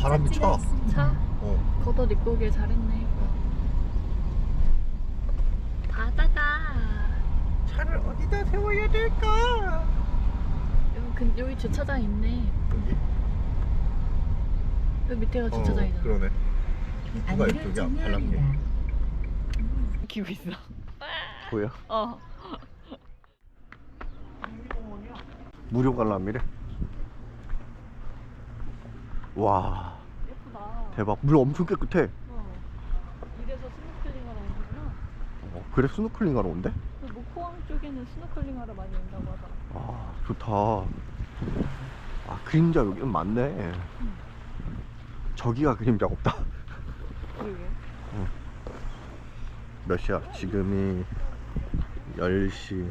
바람이 차. 차 어. 걷어 입고 오길 잘했네. 바다다. 차를 어디다 세워야 될까? 여기, 근- 여기 주차장 있네. 여기? 여기 밑에가 주차장이잖아. 어, 그러네 누가 이쪽이야. 발랑기 기고 있어. 보여? 어. 무료 관람이래 와. 대박 물 엄청 깨끗해 어. 이래서 스노클링 하러 오는구나. 어, 그래 스노클링 하러 온대? 그 목포항 쪽에는 스노클링 하러 많이 온다고 하더라. 아 좋다 아 그림자 여기는 많네 저기가 그림자가 없다 그러게. 몇 시야? 지금이 10시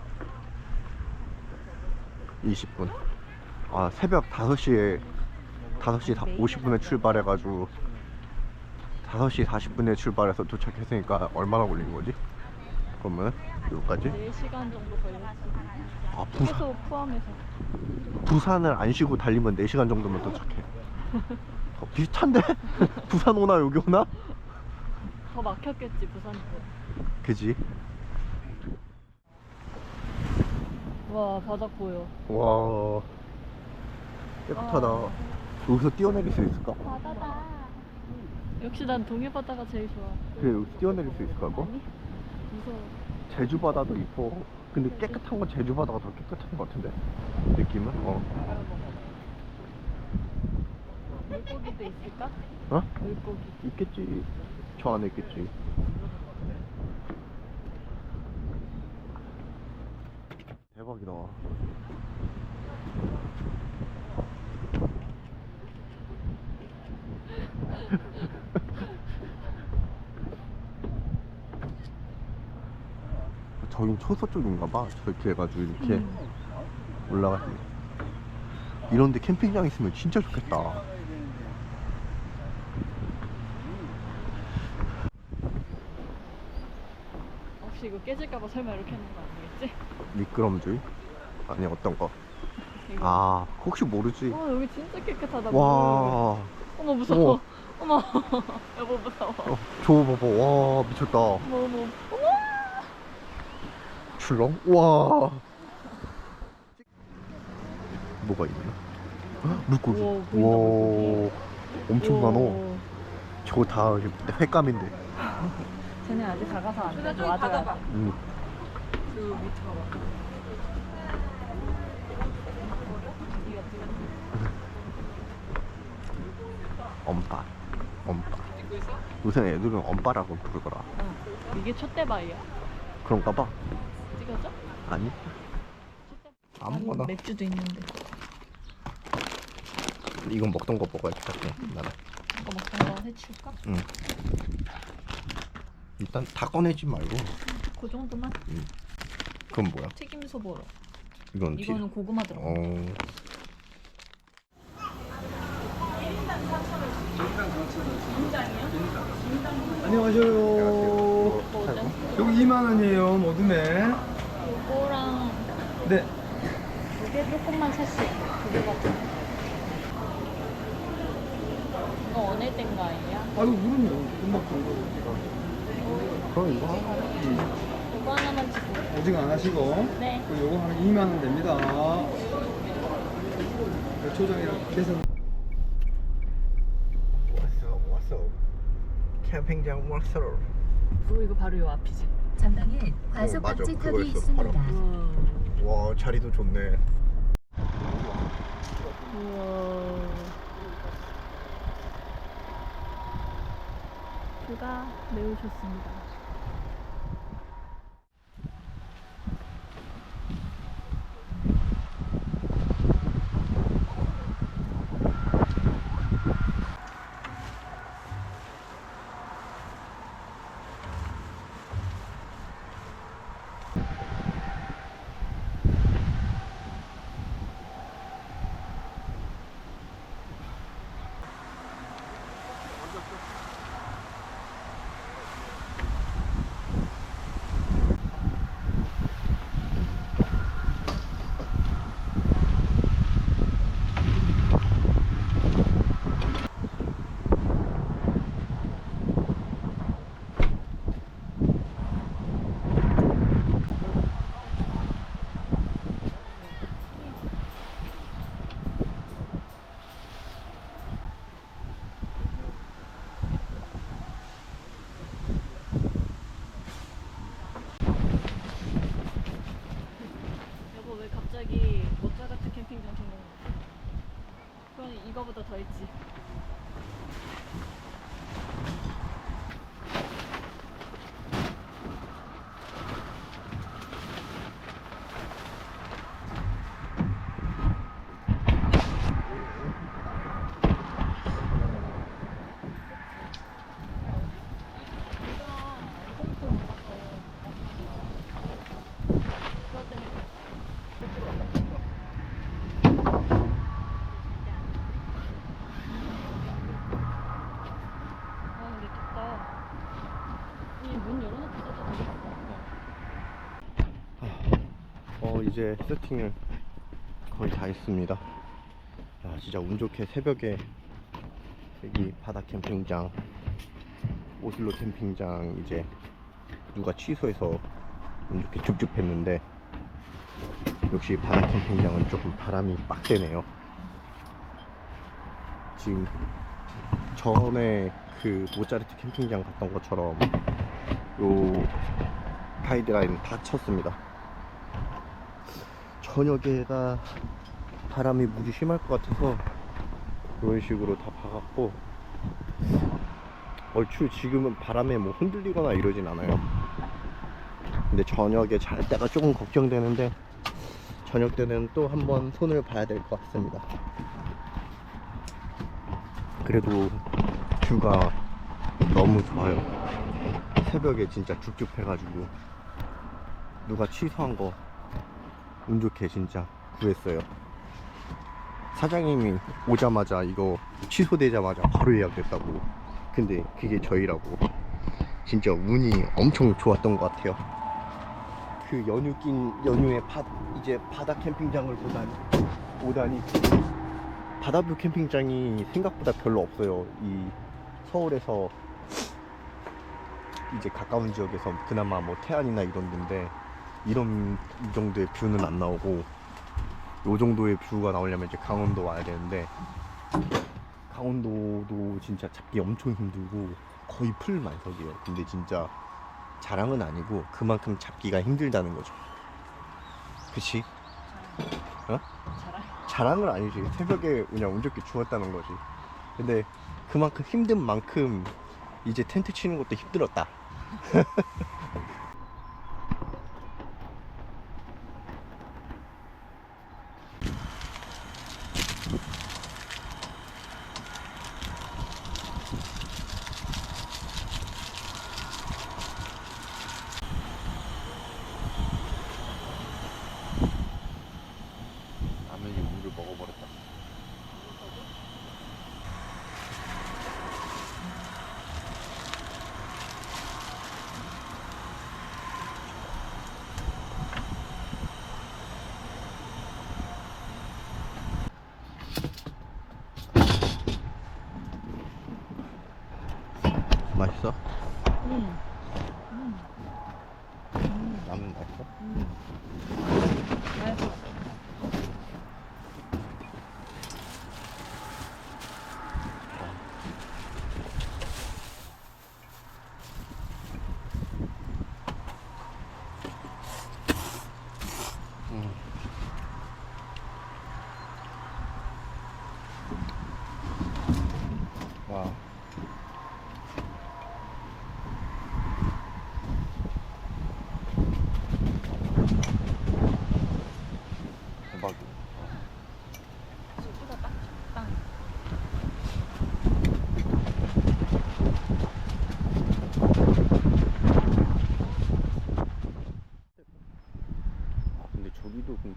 20분 아 새벽 5시에 5시 50분에 출발해가지고 5시 40분에 출발해서 도착했으니까 얼마나 걸린 거지? 그러면 여기까지? 4시간 정도 걸렸어. 아 부산, 포함해서. 부산을 안 쉬고 달리면 4시간 정도면 도착해 어, 비슷한데? 부산 오나 여기 오나? 더 막혔겠지, 부산도. 그지? 와, 바다 보여. 와 깨끗하다 와. 여기서 뛰어내릴 수 있을까? 바다다. 역시 난 동해 바다가 제일 좋아. 그래 여기서 뛰어내릴 수 있을까 뭐? 아니? 무서워. 제주 바다도 이뻐 근데 깨끗한 건 제주 바다가 더 깨끗한 것 같은데 느낌은? 어 물고기도 있을까? 어? 물고기. 있겠지 저 안에 있겠지 대박이다 저긴 초서 쪽인가 봐 저렇게 해가지고 이렇게 음. 올라가지 이런데 캠핑장 있으면 진짜 좋겠다 혹시 이거 깨질까봐 설마 이렇게 하는 거 아니겠지? 미끄럼 주의? 아니 어떤 거? 이거. 아 혹시 모르지 와, 여기 진짜 깨끗하다. 물. 와 어머, 무서워. 어머. 여보, 무서워. 어, 저거 봐봐 와 미쳤다 어머, 어머. 어머. 출렁? 와 뭐가 있나? 헉, 물고기 우와, 보인다, 물고기. 엄청 많어 오. 저거 다 횟감인데 쟤네 아직 작아서 안 돼. 돼. 음. 그. 엄빠 엄빠 요새 애들은 엄빠라고 부르더라 어. 이게 촛대바위야. 그런가 봐 찍어줘? 아니 아무거나 아니, 맥주도 있는데. 이건 먹던 거 먹어야지 같아 나는 이거 먹던 거 해치울까? 일단 다 꺼내지 말고 그 정도만? 그건 뭐야? 튀김 소보로. 이건 티- 이거는 고구마 들어. 어 안녕하세요. 여기 2만 원이에요. 모둠에. 요거랑 네. 두개 조금만 샀어요. 두개 같은. 이거 어느 땐가예요? 아이고 물은요. 금방 간 거. 그럼 이거 하나 이거 하나만 주고. 오징어 안 하시고. 네. 그 요거 한 2만 원 됩니다. 그 초장이랑 계산. 왔어 왔어 캠핑장 왔어 그리고 이거 바로 요 앞이지. 전방에 과속 맞아. 방지 그거 턱이 있어, 있습니다. 와 자리도 좋네 우와. 뷰가 매우 좋습니다. 여보 왜 갑자기 모짜르트 캠핑장 생각났어? 그건 이거보다 더 있지. 그것 때문에 아 근데 덥다. 이문 열어놓고 써도 되겠어. 어 이제 세팅을 거의 다 했습니다. 아 진짜 운 좋게 새벽에 여기 바다 캠핑장 오슬로 캠핑장 이제 누가 취소해서 운 좋게 줍줍했는데 역시 바다 캠핑장은 조금 바람이 빡세네요. 지금 전에 그 모짜르트 캠핑장 갔던 것처럼 요 가이드라인 다 쳤습니다. 저녁에가 바람이 무지 심할 것 같아서 이런 식으로 다 박았고 얼추 지금은 바람에 뭐 흔들리거나 이러진 않아요. 근데 저녁에 잘 때가 조금 걱정되는데 저녁 때는 또 한번 손을 봐야 될 것 같습니다. 그래도 뷰가 너무 좋아요. 새벽에 진짜 죽죽해가지고 누가 취소한 거 운 좋게 진짜 구했어요. 사장님이 오자마자 이거 취소되자마자 바로 예약됐다고. 근데 그게 저희라고. 진짜 운이 엄청 좋았던 것 같아요. 그 연휴 낀 연휴에 바, 이제 바다 캠핑장을 보다니, 오다니 바다뷰 캠핑장이 생각보다 별로 없어요. 이 서울에서 이제 가까운 지역에서 그나마 뭐 태안이나 이런 데인데 이런 이 정도의 뷰는 안 나오고 요 정도의 뷰가 나오려면 이제 강원도 와야 되는데 강원도도 진짜 잡기 엄청 힘들고 거의 풀 만석이에요. 근데 진짜 자랑은 아니고 그만큼 잡기가 힘들다는 거죠. 그치? 어? 자랑. 자랑은 아니지. 새벽에 그냥 운 좋게 죽었다는 거지. 근데 그만큼 힘든 만큼 이제 텐트 치는 것도 힘들었다.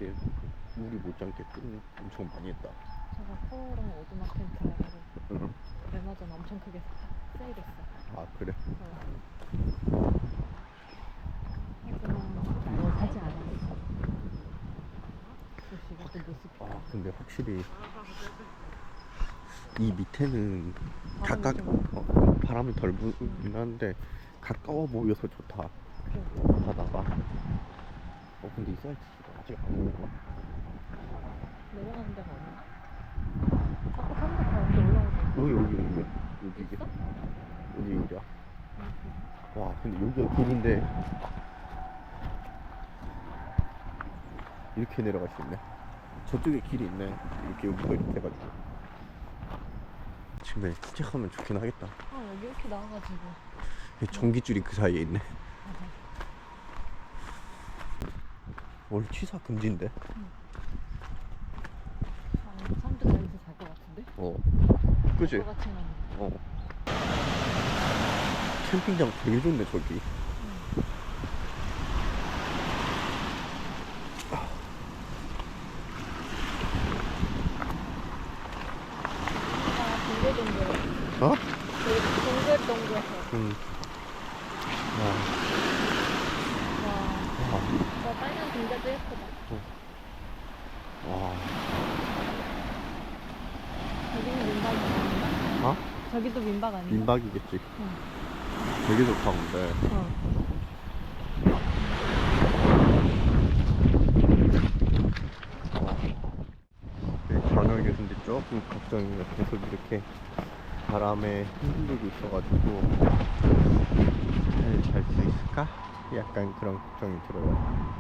근데 우리 못지않게 뜬 엄청 많이 했다. 저거 코어랑 오두막 텐트 해가지고 응. 얼마 전 엄청 크게 세일했어. 아 그래? 어. 하지만 뭐 사지 않았어. 글씨가 또 모습. 아 근데 확실히 이 밑에는 가까 바람이 어, 바람이 덜 불긴 한데 가까워 보여서 좋다. 좀 바다가. 어 근데 이 사이트 아직 안 오는 거야? 내려가는 데가 없나? 자꾸 산도 가운데 올라오고. 여기 여기 여기 여기 이게 있어? 여기 여기야. 와 근데 여기가 길인데 이렇게 내려갈 수 있네. 저쪽에 길이 있네. 이렇게 여기가 이렇게 해가지고. 아침에 산책하면 좋긴 하겠다. 아 여기 이렇게 나와가지고. 이 전기줄이 그 사이에 있네. 원래 취사 금지인데. 아 사람들 다 여기서 잘것 같은데? 어. 그지? 어. 캠핑장 되게 좋네 저기. 아 동글동글. 어? 되게 동글동글해서. 응. 와. 와. 와. 저 빨간 동글도 예쁘다. 와. 저기는 민박 아닌가? 어? 저기도 민박? 민박이겠지. 응. 되게 좋다 근데. 어. 네, 저녁에 근데 조금 걱정이가 계속 이렇게 바람에 흔들리고 있어가지고 잘 수 있을까? 약간 그런 걱정이 들어요.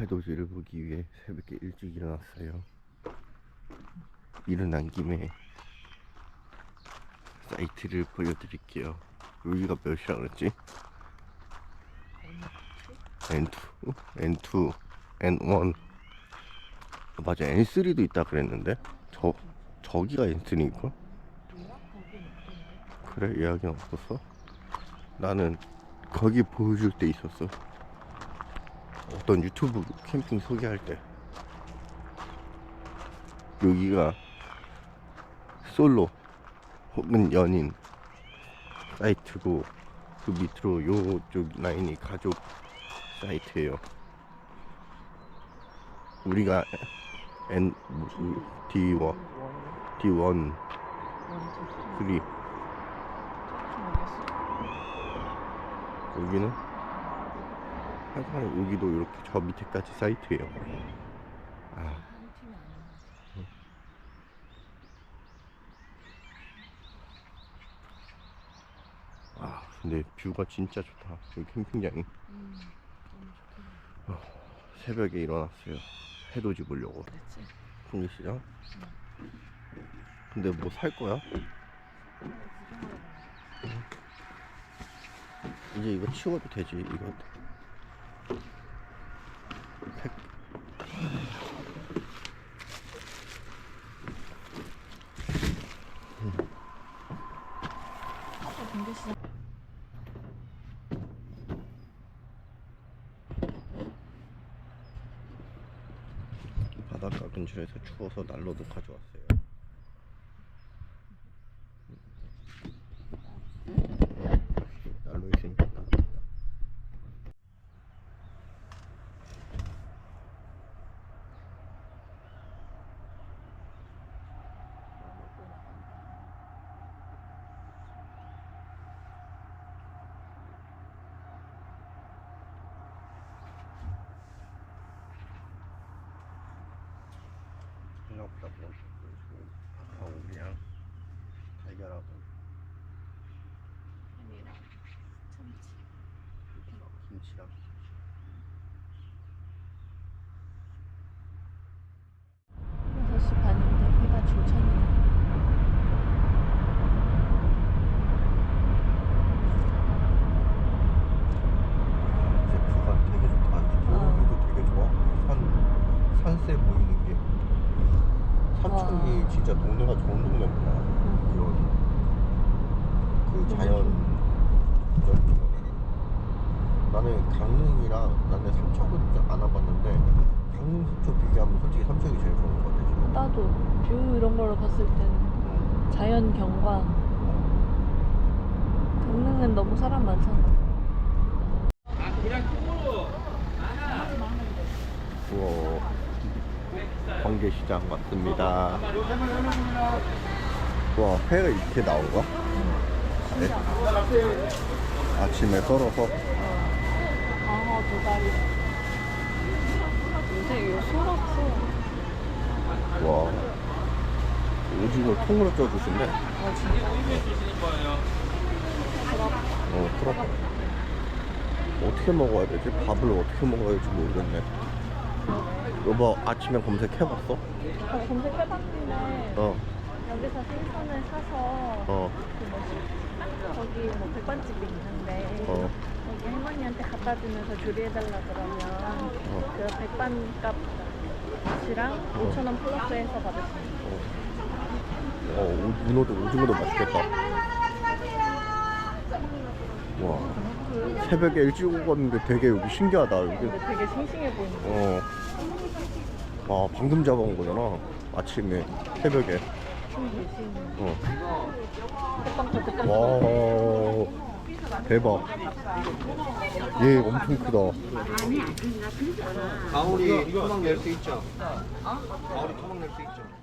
해돋이를 보기 위해 새벽에 일찍 일어났어요. 일어난 김에 사이트를 보여드릴게요. 여기가 몇이라 그랬지? N2, N2, N1. 맞아, N3도 있다 그랬는데? 저, 저기가 N3인가? 그래, 이야기는 없었어? 나는 거기 보여줄 때 있었어. 어떤 유튜브 캠핑 소개할 때 여기가 솔로 혹은 연인 사이트고 그 밑으로 요쪽 라인이 가족 사이트예요. 우리가 N D1 D1 3 여기는 하여간 여기도 이렇게 저 밑에까지 사이트예요. 아, 아 근데 뷰가 진짜 좋다. 여기 캠핑장이 어, 새벽에 일어났어요. 해돋이 보려고. 그랬지. 풍리시장. 근데 뭐 살 거야? 이제 이거 치워도 되지 이거. 바닷가 근처에서 추워서 난로도 가져왔어요. up a couple inches pretty soon. Oh, yeah. They got up and I need um, a... 솔직히 삼척이 제일 좋은 것 같아 지금. 나도 뷰 이런 걸로 봤을 때는 자연 경관. 강릉은 너무 사람 많잖아. 우와 번개시장 같습니다. 와 회가 이렇게 나온가? 네. 아침에 썰어서 방어 두 다리. 이거. 와 오징어 통으로 진짜? 어 그렇다. 어떻게 먹어야 되지? 밥을 어떻게 먹어야 될지 모르겠네. 여보 아침에 검색해봤어? 어, 검색해봤는데 어 여기서 생선을 사서 어, 그 뭐지? 거기 뭐 백반집이 있는데 어. 할머니한테 갖다 주면서 조리해달라 그러면 어. 그 백반값 이랑 5,000원 플러스해서 받을 수 있어. 어, 오- 문어도 오징어도 맛있겠다. 와, 새벽에 일찍 오갔는데 되게 여기 신기하다. 여기, 근데 되게 싱싱해 보이는 거. 어, 아 방금 잡아온 거잖아. 아침에 새벽에. 신기해. 어, 백반값 백반. 와, 대박. 얘 엄청 크다. 가오리 토막 낼 수 있죠? 가오리 토막 낼 수 있죠?